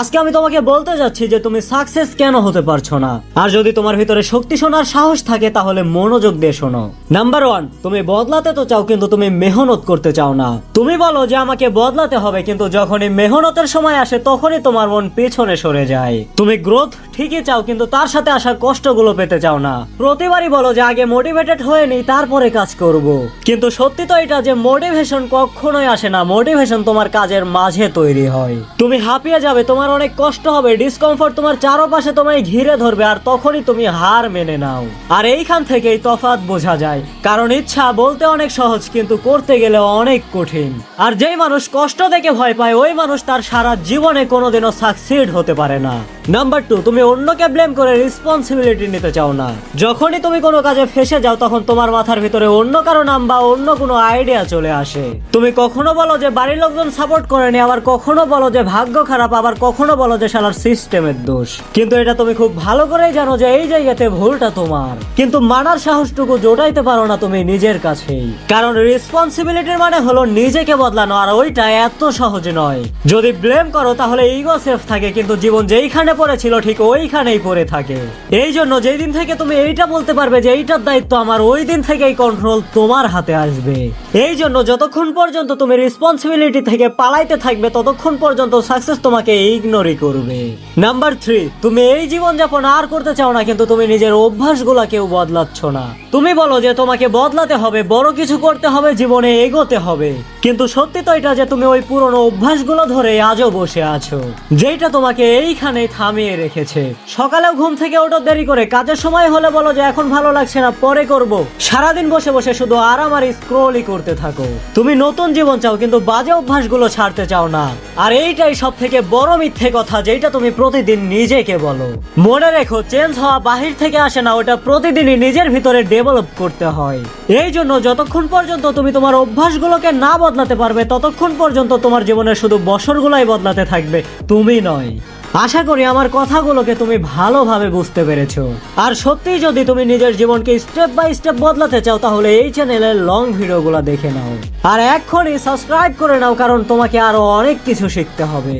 আজকে আমি তোমাকে বলতে যাচ্ছি যে তুমি সাকসেস কেন হতে পারছ না? আর যদি তোমার ভিতরে শক্তি শোনার সাহস থাকে, তাহলে মনোযোগ দিয়ে শোনো। নাম্বার ওয়ান তুমি বদলাতে তো চাও, কিন্তু তুমি মেহনত করতে চাও না। তুমি বলো যে আমাকে বদলাতে হবে, কিন্তু যখনই মেহনতের সময় আসে, তখনই তোমার মন পেছনে সরে যায়। তুমি গ্রোথ ঠিকই চাও, কিন্তু তার সাথে আসা কষ্টগুলো পেতে চাও না। প্রতিবারই বলো যে আগে মোটিভেটেড হয়ে নেই, তারপরে কাজ করব। কিন্তু সত্যি তো এটা যে মোটিভেশন কখনোই আসে না। মোটিভেশন তোমার কাজের মাঝে তৈরি হয়। তুমি হাঁপিয়ে যাবে, তোমার অনেক কষ্ট হবে ডিসকমফোর্ট তোমার চারপাশে তোমায় ঘিরে ধরবে, আর তখনই তুমি হার মেনে নাও। আর এইখান থেকেই তফাৎ বোঝা যায়। কারণ ইচ্ছা বলতে অনেক সহজ, কিন্তু করতে গেলে অনেক কঠিন। আর যেই মানুষ কষ্ট দেখে ভয় পায়, ওই মানুষ তার সারা জীবনে কোনোদিনও সাকসিড হতে পারে না। নাম্বার টু তুমি অন্যকে ব্লেম করে রেসপন্সিবিলিটি নিতে চাও না। যখনই তুমি কোনো কাজে ফেসে যাও, তখন তোমার মাথার ভিতরে অন্য কারও নাম বা অন্য কোনো আইডিয়া চলে আসে। তুমি কখনো বলো যে বাড়ির লোকজন সাপোর্ট করেনি আবার কখনো বলো যে ভাগ্য খারাপ, আবার কখনো বলো যে শালার সিস্টেমের দোষ। কিন্তু এটা তুমি খুব ভালো করেই জানো যে এই জায়গাতে ভুলটা তোমার। কিন্তু মানার সাহসটুকু জোটাইতে পারো না তুমি নিজের কাছেই। কারণ রেসপন্সিবিলিটির মানে হলো নিজেকে বদলানো, আর ওইটা এত সহজ নয়। যদি ব্লেম করো, তাহলে ইগো সেফ থাকে, কিন্তু জীবন যেইখানে পড়েছিল ঠিক ওইখানেই পড়ে থাকে। এই জন্য যেই দিন থেকে তুমি এইটা বলতে পারবে যে এইটার দায়িত্ব আমার ওই দিন থেকেই কন্ট্রোল তোমার হাতে আসবে। এই জন্য যতক্ষণ পর্যন্ত তুমি রেসপন্সিবিলিটি থেকে পালাইতে থাকবে, ততক্ষণ পর্যন্ত সাকসেস তোমাকে ইগনোরই করবে। নাম্বার থ্রি তুমি এই জীবনযাপন আর করতে চাও না, কিন্তু তুমি নিজের অভ্যাসগুলা কেউ বদলাচ্ছ না। তুমি বলো যে তোমাকে বদলাতে হবে, বড় কিছু করতে হবে, জীবনে এগোতে হবে। কিন্তু সত্যি তো এটা যে তুমি ওই পুরনো অভ্যাসগুলো ধরে আজও বসে আছো। যেটা তোমাকে এইখানে থামিয়ে রেখেছে। সকালেও ঘুম থেকে ওঠো দেরি করে, কাজের সময় হলে বলো যে এখন ভালো লাগছে না, পরে করব। সারাদিন বসে বসে শুধু আরাম আর স্ক্রোলই করতে থাকো। তুমি নতুন জীবন চাও, কিন্তু বাজে অভ্যাসগুলো ছাড়তে চাও না। আর এইটাই সব থেকে বড় মিথ্যে কথা যেটা তুমি প্রতিদিন নিজেকে বলো। মনে রেখো চেঞ্জ হওয়া বাহির থেকে আসে না, ওটা প্রতিদিনই নিজের ভিতরে ডেভেলপ করতে হয়। এই জন্য যতক্ষণ পর্যন্ত তুমি তোমার অভ্যাসগুলোকে না বদলাতে পারবে, ততক্ষণ পর্যন্ত তোমার জীবনের শুধু বছরগুলাই বদলাতে থাকবে। তুমি নয়। আশা করি আমার কথাগুলোকে তুমি ভালোভাবে বুঝতে পেরেছ। আর সত্যি যদি তুমি নিজের জীবনকে স্টেপ বাই স্টেপ বদলাতে চাও, তাহলে এই চ্যানেলের লং ভিডিওগুলো দেখে নাও। আর এক্ষুনি সাবস্ক্রাইব করে নাও, কারণ তোমাকে আরও অনেক কিছু শিখতে হবে।